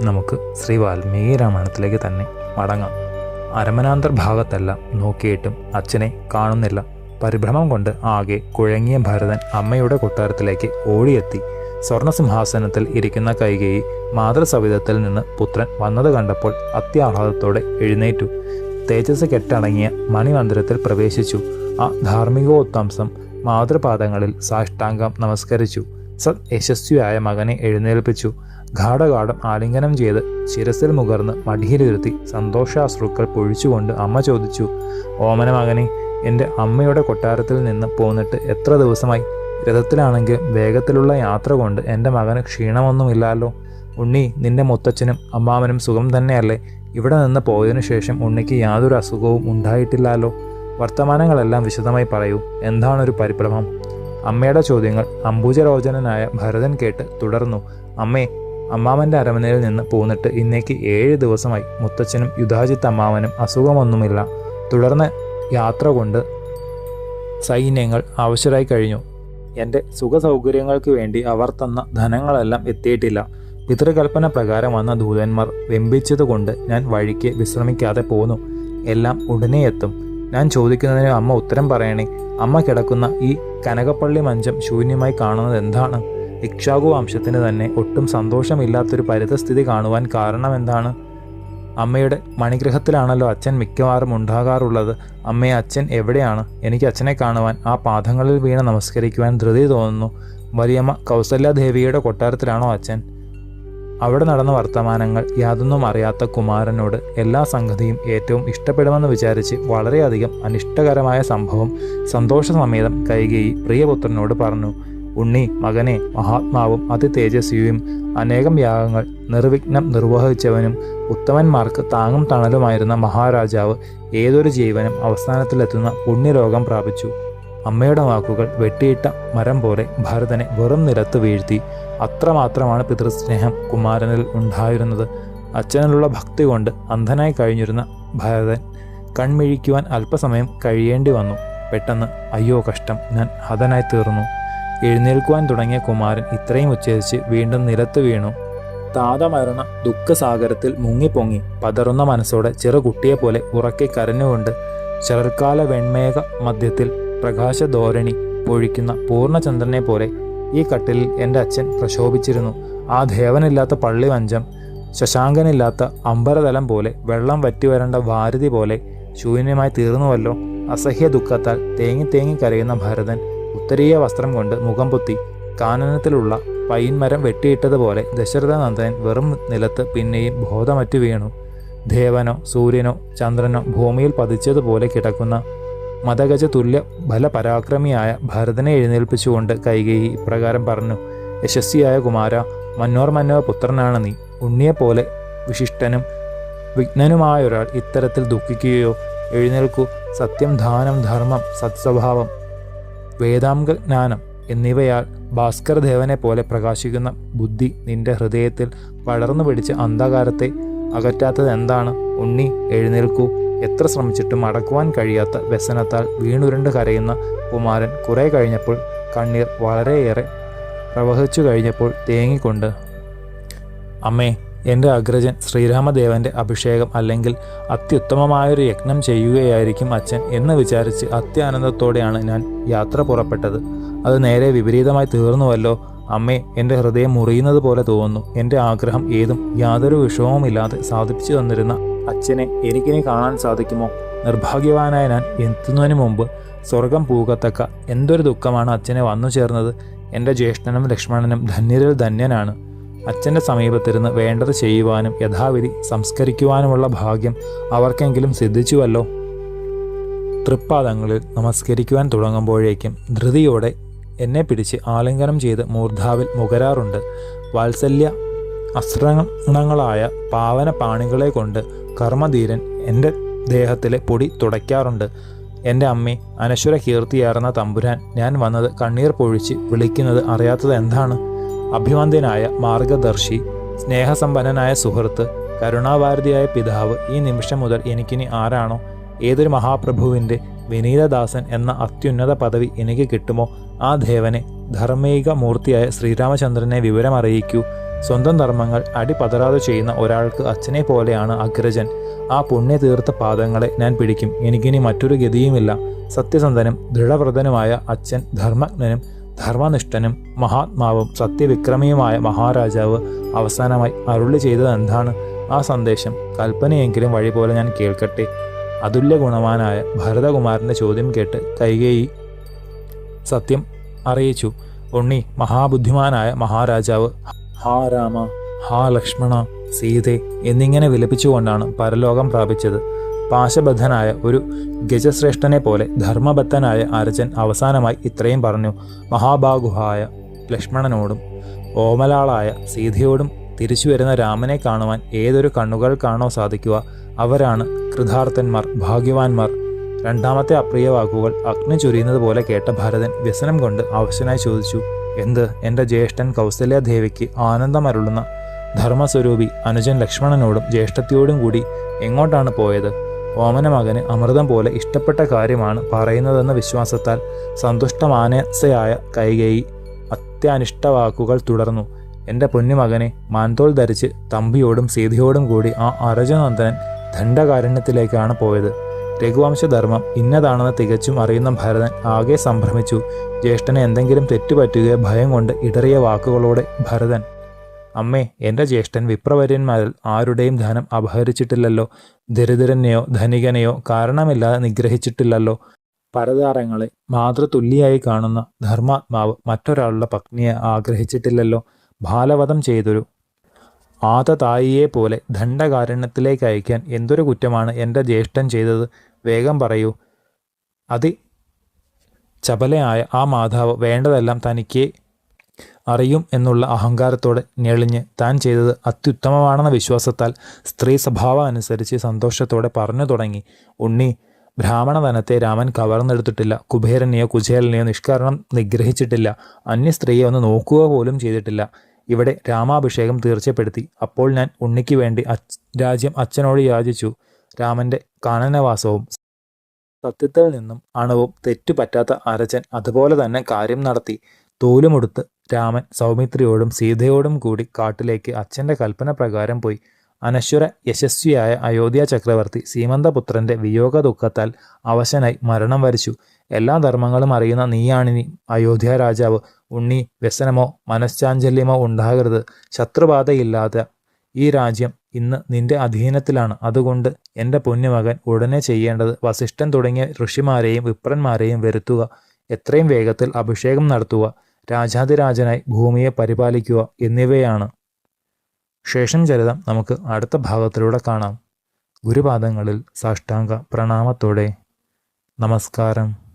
നമുക്ക് ശ്രീ വാൽമീകി രാമായണത്തിലേക്ക് തന്നെ മടങ്ങാം. അരമനാന്തർ ഭാഗത്തല്ല നോക്കിയിട്ടും അച്ഛനെ കാണുന്നില്ല. പരിഭ്രമം കൊണ്ട് ആകെ കുഴങ്ങിയ ഭരതൻ അമ്മയുടെ കൊട്ടാരത്തിലേക്ക് ഓടിയെത്തി. സ്വർണസിംഹാസനത്തിൽ ഇരിക്കുന്ന കൈകേയി മാതൃസവിധത്തിൽ നിന്ന് പുത്രൻ വന്നത് കണ്ടപ്പോൾ അത്യാഹ്ലാദത്തോടെ എഴുന്നേറ്റു. തേജസ് കെട്ടടങ്ങിയ മണിമന്ദിരത്തിൽ പ്രവേശിച്ചു. ആ ധാർമ്മികോത്തംസം മാതൃപാദങ്ങളിൽ സാഷ്ടാംഗം നമസ്കരിച്ചു. സത് യശസ്വിയായ മകനെ എഴുന്നേൽപ്പിച്ചു. ഗാഠഗാഠം ആലിംഗനം ചെയ്ത് ശിരസിൽ മുകർന്ന് മടിയിലിരുത്തി സന്തോഷാശ്രുക്കൾ പൊഴിച്ചുകൊണ്ട് അമ്മ ചോദിച്ചു ഓമന മകനെ എന്റെ അമ്മയുടെ കൊട്ടാരത്തിൽ നിന്ന് പോന്നിട്ട് എത്ര ദിവസമായി? രഥത്തിലാണെങ്കിൽ വേഗത്തിലുള്ള യാത്ര കൊണ്ട് എന്റെ മകന് ക്ഷീണമൊന്നുമില്ലല്ലോ. ഉണ്ണി നിന്റെ മുത്തച്ഛനും അമ്മാവനും സുഖം തന്നെയല്ലേ? ഇവിടെ നിന്ന് പോയതിനു ശേഷം ഉണ്ണിക്ക് യാതൊരു അസുഖവും ഉണ്ടായിട്ടില്ലല്ലോ. വർത്തമാനങ്ങളെല്ലാം വിശദമായി പറയൂ. എന്താണൊരു പരിഭ്രമം? അമ്മയുടെ ചോദ്യങ്ങൾ അംബുജരോചനനായ ഭരതൻ കേട്ട് തുടർന്നു. അമ്മേ അമ്മാവന്റെ അരമനയിൽ നിന്ന് പോന്നിട്ട് ഇന്നേക്ക് ഏഴ് ദിവസമായി മുത്തച്ഛനും യുധാജിത്ത് അമ്മാവനും അസുഖമൊന്നുമില്ല. തുടർന്ന് യാത്ര കൊണ്ട് സൈന്യങ്ങൾ ആവശ്യരായി കഴിഞ്ഞു. എന്റെ സുഖസൗകര്യങ്ങൾക്ക് വേണ്ടി അവർ തന്ന ധനങ്ങളെല്ലാം എത്തിയിട്ടില്ല. പിതൃകൽപ്പന പ്രകാരം വന്ന ദൂതന്മാർ വെമ്പിച്ചതുകൊണ്ട് ഞാൻ വഴിക്ക് വിശ്രമിക്കാതെ പോന്നു. എല്ലാം ഉടനെ എത്തും. ഞാൻ ചോദിക്കുന്നതിന് അമ്മ ഉത്തരം പറയണേ അമ്മ കിടക്കുന്ന ഈ കനകപ്പള്ളി മഞ്ചം ശൂന്യമായി കാണുന്നത് എന്താണ്? ഇക്ഷാകു വംശത്തിന് തന്നെ ഒട്ടും സന്തോഷമില്ലാത്തൊരു പരിതസ്ഥിതി കാണുവാൻ കാരണം എന്താണ് അമ്മയുടെ മണിഗ്രഹത്തിലാണല്ലോ അച്ഛൻ മിക്കവാറും ഉണ്ടാകാറുള്ളത്. അമ്മയെ അച്ഛൻ എവിടെയാണ്? എനിക്ക് അച്ഛനെ കാണുവാൻ ആ പാദങ്ങളിൽ വീണ് നമസ്കരിക്കുവാൻ ധൃതി തോന്നുന്നു. വലിയമ്മ കൗസല്യാദേവിയുടെ കൊട്ടാരത്തിലാണോ അച്ഛൻ? അവിടെ നടന്ന വർത്തമാനങ്ങൾ യാതൊന്നും അറിയാത്ത കുമാരനോട് എല്ലാ സംഗതിയും ഏറ്റവും ഇഷ്ടപ്പെടുമെന്ന് വിചാരിച്ച് വളരെയധികം അനിഷ്ടകരമായ സംഭവം സന്തോഷസമേതം കൈകേയി പ്രിയപുത്രനോട് പറഞ്ഞു. ഉണ്ണി മകനെ മഹാത്മാവും അതിതേജസ്വിയും. അനേകം യാഗങ്ങൾ നിർവിഘ്നം നിർവഹിച്ചവനും ഉത്തമന്മാർക്ക് താങ്ങും തണലുമായിരുന്ന മഹാരാജാവ് ഏതൊരു ജീവനും അവസാനത്തിലെത്തുന്ന പുണ്യരോഗം പ്രാപിച്ചു. അമ്മയുടെ വാക്കുകൾ വെട്ടിയിട്ട മരം പോലെ ഭരതനെ വെറും നിലത്ത് വീഴ്ത്തി. അത്രമാത്രമാണ് പിതൃസ്നേഹം കുമാരനിൽ ഉണ്ടായിരുന്നത്. അച്ഛനിലുള്ള ഭക്തി കൊണ്ട് അന്ധനായി കഴിഞ്ഞിരുന്ന ഭരതൻ കൺമിഴിക്കുവാൻ അല്പസമയം കഴിയേണ്ടി വന്നു. പെട്ടെന്ന് അയ്യോ കഷ്ടം. ഞാൻ ഹതനായി തീർന്നു. എഴുന്നേൽക്കുവാൻ തുടങ്ങിയ കുമാരൻ ഇത്രയും ഉച്ചരിച്ച് വീണ്ടും നിലത്ത് വീണു. താതമരണ ദുഃഖസാഗരത്തിൽ മുങ്ങിപ്പൊങ്ങി. പതറുന്ന മനസ്സോടെ ചെറുകുട്ടിയെ പോലെ ഉറക്കെ കരഞ്ഞുകൊണ്ട് ശരൽക്കാല വെൺമേഘ മധ്യത്തിൽ പ്രകാശധോരണി പൊഴിക്കുന്ന പൂർണചന്ദ്രനെ പോലെ ഈ കട്ടിലിൽ എന്റെ അച്ഛൻ പ്രശോഭിച്ചിരുന്നു. ആ ദേവനില്ലാത്ത പള്ളി വഞ്ചം ശശാങ്കനില്ലാത്ത അമ്പരതലം പോലെ വെള്ളം വറ്റിവരേണ്ട ഭാരതി പോലെ ശൂന്യമായി തീർന്നുവല്ലോ. അസഹ്യ ദുഃഖത്താൽ തേങ്ങി തേങ്ങി കരയുന്ന ഭരതൻ ഉത്തരീയ വസ്ത്രം കൊണ്ട് മുഖം പൊത്തി കാനനത്തിലുള്ള പൈൻമരം വെട്ടിയിട്ടതുപോലെ ദശരഥ നന്ദൻ വെറും നിലത്ത് പിന്നെയും ബോധമറ്റു വീണു. ദേവനോ സൂര്യനോ ചന്ദ്രനോ ഭൂമിയിൽ പതിച്ചതുപോലെ കിടക്കുന്ന മതഗജ തുല്യ ബലപരാക്രമിയായ ഭരതനെ എഴുന്നേൽപ്പിച്ചുകൊണ്ട് കൈകേയി ഇപ്രകാരം പറഞ്ഞു യശസ്വിയായ കുമാര മന്നോർ മന്നോ പുത്രനാണ് നീ. ഉണ്ണിയെപ്പോലെ വിശിഷ്ടനും വിഘ്നനുമായ ഒരാൾ ഇത്തരത്തിൽ ദുഃഖിക്കുകയോ എഴുന്നേൽക്കൂ. സത്യം ദാനം ധർമ്മം സത്സ്വഭാവം വേദാംഗ ജ്ഞാനം എന്നിവയാൽ ഭാസ്കരദേവനെ പോലെ പ്രകാശിക്കുന്ന ബുദ്ധി നിന്റെ ഹൃദയത്തിൽ പടർന്നു പിടിച്ച് അന്ധകാരത്തെ അകറ്റാത്തത് എന്താണ്? ഉണ്ണി എഴുന്നേൽക്കൂ. എത്ര ശ്രമിച്ചിട്ടും അടക്കുവാൻ കഴിയാത്ത വ്യസനത്താൽ വീണുരുണ്ട് കരയുന്ന കുമാരൻ കുറെ കഴിഞ്ഞപ്പോൾ കണ്ണീർ വളരെയേറെ പ്രവഹിച്ചു കഴിഞ്ഞപ്പോൾ തേങ്ങിക്കൊണ്ട് അമ്മേ എന്റെ അഗ്രജൻ ശ്രീരാമദേവന്റെ അഭിഷേകം അല്ലെങ്കിൽ അത്യുത്തമമായൊരു യജ്ഞം ചെയ്യുകയായിരിക്കും അച്ഛൻ എന്ന് വിചാരിച്ച് അത്യാനന്ദത്തോടെയാണ് ഞാൻ യാത്ര പുറപ്പെട്ടത്. അത് നേരെ വിപരീതമായി തീർന്നുവല്ലോ. അമ്മേ എന്റെ ഹൃദയം മുറിയുന്നത് പോലെ തോന്നുന്നു. എന്റെ ആഗ്രഹം ഏതും യാതൊരു വിഷമവുമില്ലാതെ സാധിപ്പിച്ചു തന്നിരുന്ന അച്ഛനെ എനിക്കിനി കാണാൻ സാധിക്കുമോ? നിർഭാഗ്യവാനായ ഞാൻ എത്തുന്നതിന് മുമ്പ് സ്വർഗം പൂകത്തക്ക എന്തൊരു ദുഃഖമാണ് അച്ഛനെ വന്നു ചേർന്നത് എന്റെ ജ്യേഷ്ഠനും ലക്ഷ്മണനും ധന്യരിൽ ധന്യനാണ്. അച്ഛന്റെ സമീപത്തിരുന്ന് വേണ്ടത് ചെയ്യുവാനും യഥാവിധി സംസ്കരിക്കുവാനുമുള്ള ഭാഗ്യം അവർക്കെങ്കിലും സിദ്ധിച്ചുവല്ലോ. തൃപ്പാദങ്ങളിൽ നമസ്കരിക്കുവാൻ തുടങ്ങുമ്പോഴേക്കും ധൃതിയോടെ എന്നെ പിടിച്ച് ആലിംഗനം ചെയ്ത് മൂർധാവിൽ മുകരാറുണ്ട്. വാത്സല്യ അസ്രണങ്ങളായ പാവന പാണികളെ കൊണ്ട് കർമ്മധീരൻ എന്റെ ദേഹത്തിലെ പൊടി തുടയ്ക്കാറുണ്ട്. എന്റെ അമ്മി അനശ്വര കീർത്തിയാർന്ന തമ്പുരാൻ ഞാൻ വന്നത് കണ്ണീർ പൊഴിച്ച് വിളിക്കുന്നത് അറിയാത്തത് എന്താണ്? അഭിവന്ദ്യനായ മാർഗദർശി സ്നേഹസമ്പന്നനായ സുഹൃത്ത് കരുണാഭാരതിയായ പിതാവ് ഈ നിമിഷം മുതൽ എനിക്കിനി ആരാണോ? ഏതൊരു മഹാപ്രഭുവിന്റെ വിനീതദാസൻ എന്ന അത്യുന്നത പദവി എനിക്ക് കിട്ടുമോ? ആ ദേവനെ ധർമ്മൈക മൂർത്തിയായ ശ്രീരാമചന്ദ്രനെ വിവരമറിയിക്കൂ. സ്വന്തം ധർമ്മങ്ങൾ അടിപതരാതെ ചെയ്യുന്ന ഒരാൾക്ക് അച്ഛനെ പോലെയാണ് അഗ്രജൻ. ആ പുണ്യ തീർത്ത പാദങ്ങളെ ഞാൻ പിടിക്കും. എനിക്കിനി മറ്റൊരു ഗതിയുമില്ല. സത്യസന്ധനും ദൃഢവ്രതനുമായ അച്ഛൻ ധർമ്മജ്ഞനും ധർമ്മനിഷ്ഠനും മഹാത്മാവും സത്യവിക്രമിയുമായ മഹാരാജാവ് അവസാനമായി അരുളി ചെയ്തത് എന്താണ്? ആ സന്ദേശം കൽപ്പനയെങ്കിലും വഴി പോലെ ഞാൻ കേൾക്കട്ടെ. അതുല്യ ഗുണവാനായ ഭരതകുമാരന്റെ ചോദ്യം കേട്ട് കൈകേയി. സത്യം അറിയിച്ചു. ഉണ്ണി മഹാബുദ്ധിമാനായ മഹാരാജാവ് ഹാ രാമ ഹാ ലക്ഷ്മണ സീതെ എന്നിങ്ങനെ വിലപിച്ചുകൊണ്ടാണ് പരലോകം പ്രാപിച്ചത്. പാശബദ്ധനായ ഒരു ഗജശ്രേഷ്ഠനെ പോലെ ധർമ്മബദ്ധനായ അർജൻ അവസാനമായി ഇത്രയും പറഞ്ഞു. മഹാബാഗുഹായ ലക്ഷ്മണനോടും ഓമലാളായ സീതയോടും തിരിച്ചു വരുന്ന രാമനെ കാണുവാൻ ഏതൊരു കണ്ണുകൾക്കാണോ സാധിക്കുക അവരാണ് കൃതാർത്ഥന്മാർ ഭാഗ്യവാന്മാർ. രണ്ടാമത്തെ അപ്രിയ വാക്കുകൾ അഗ്നി ചൊരിയുന്നത് പോലെ കേട്ട ഭരതൻ വ്യസനം കൊണ്ട് അവശനായി ചോദിച്ചു എന്ത്? എന്റെ ജ്യേഷ്ഠൻ കൗസല്യാദേവിക്ക് ആനന്ദമരുളുന്ന ധർമ്മസ്വരൂപി അനുജൻ ലക്ഷ്മണനോടും ജ്യേഷ്ഠത്തിയോടും കൂടി എങ്ങോട്ടാണ് പോയത്? ഓമന മകന് അമൃതം പോലെ ഇഷ്ടപ്പെട്ട കാര്യമാണ് പറയുന്നതെന്ന വിശ്വാസത്താൽ സന്തുഷ്ടമാനസയായ കൈകേയി അത്യാനിഷ്ട വാക്കുകൾ തുടർന്നു. എന്റെ പൊന്നുമകനെ മാൻതോൾ ധരിച്ച് തമ്പിയോടും സീതയോടും കൂടി ആ അരജനന്ദനൻ ദണ്ഡകാരണ്യത്തിലേക്കാണ് പോയത്. രഘുവംശധർമ്മം ഇന്നതാണെന്ന് തികച്ചും അറിയുന്ന ഭരതൻ ആകെ സംഭ്രമിച്ചു. ജ്യേഷ്ഠനെ എന്തെങ്കിലും തെറ്റുപറ്റുകയോ ഭയം കൊണ്ട് ഇടറിയ വാക്കുകളോടെ ഭരതൻ അമ്മേ എന്റെ ജ്യേഷ്ഠൻ വിപ്രവര്യന്മാരിൽ ആരുടെയും ധനം അപഹരിച്ചിട്ടില്ലല്ലോ. ദരിദ്രനെയോ ധനികനെയോ കാരണമില്ലാതെ നിഗ്രഹിച്ചിട്ടില്ലല്ലോ. പരതാരങ്ങളെ മാതൃതുല്യായി കാണുന്ന ധർമാത്മാവ് മറ്റൊരാളുടെ പത്നിയെ ആഗ്രഹിച്ചിട്ടില്ലല്ലോ. ബാലവധം ചെയ്തൊരു ആതതായിയെ പോലെ ദണ്ഡകാരണ്യത്തിലേക്ക് അയക്കാൻ എന്തൊരു കുറ്റമാണ് എന്റെ ജ്യേഷ്ഠൻ ചെയ്തത്? വേഗം പറയൂ. അതി ചപലയായ ആ മാതാവ് വേണ്ടതെല്ലാം തനിക്ക് അറിയും എന്നുള്ള അഹങ്കാരത്തോടെ ഞെളിഞ്ഞ് താൻ ചെയ്തത് അത്യുത്തമമാണെന്ന വിശ്വാസത്താൽ സ്ത്രീ സ്വഭാവം അനുസരിച്ച് സന്തോഷത്തോടെ പറഞ്ഞു തുടങ്ങി. ഉണ്ണി ബ്രാഹ്മണധനത്തെ രാമൻ കവർന്നെടുത്തിട്ടില്ല. കുബേരനെയോ കുചേലനെയോ നിഷ്കരണം നിഗ്രഹിച്ചിട്ടില്ല. അന്യ സ്ത്രീയെ ഒന്ന് നോക്കുക പോലും ചെയ്തിട്ടില്ല. ഇവിടെ രാമാഭിഷേകം തീർച്ചപ്പെടുത്തി. അപ്പോൾ ഞാൻ ഉണ്ണിക്ക് വേണ്ടി രാജ്യം അച്ഛനോട് യാചിച്ചു. രാമന്റെ കാനനവാസവും സത്യത്തിൽ നിന്നും അണുവും തെറ്റുപറ്റാത്ത അരച്ചൻ അതുപോലെ തന്നെ കാര്യം നടത്തി. തോലുമെടുത്ത് രാമൻ സൗമിത്രിയോടും സീതയോടും കൂടി കാട്ടിലേക്ക് അച്ഛന്റെ കൽപ്പന പ്രകാരം പോയി. അനശ്വര യശസ്വിയായ അയോധ്യ ചക്രവർത്തി സീമന്തപുത്രന്റെ വിയോഗ ദുഃഖത്താൽ അവശനായി മരണം വരിച്ചു. എല്ലാ ധർമ്മങ്ങളും അറിയുന്ന നീയാണിനി അയോധ്യ രാജാവ്. ഉണ്ണി വ്യസനമോ മനഃശാഞ്ചല്യമോ ഉണ്ടാകരുത്. ശത്രുബാധയില്ലാതെ ഈ രാജ്യം ഇന്ന് നിന്റെ അധീനത്തിലാണ്. അതുകൊണ്ട് എന്റെ പൊന്നുമകൻ ഉടനെ ചെയ്യേണ്ടത് വസിഷ്ഠൻ തുടങ്ങിയ ഋഷിമാരെയും വിപ്രന്മാരെയും വരുത്തുക. എത്രയും വേഗത്തിൽ അഭിഷേകം നടത്തുക. രാജാതിരാജനായി ഭൂമിയെ പരിപാലിക്കുക എന്നിവയാണ്. ശേഷം ചരിതം നമുക്ക് അടുത്ത ഭാഗത്തിലൂടെ കാണാം. ഗുരുപാദങ്ങളിൽ സാഷ്ടാംഗ പ്രണാമത്തോടെ. നമസ്കാരം.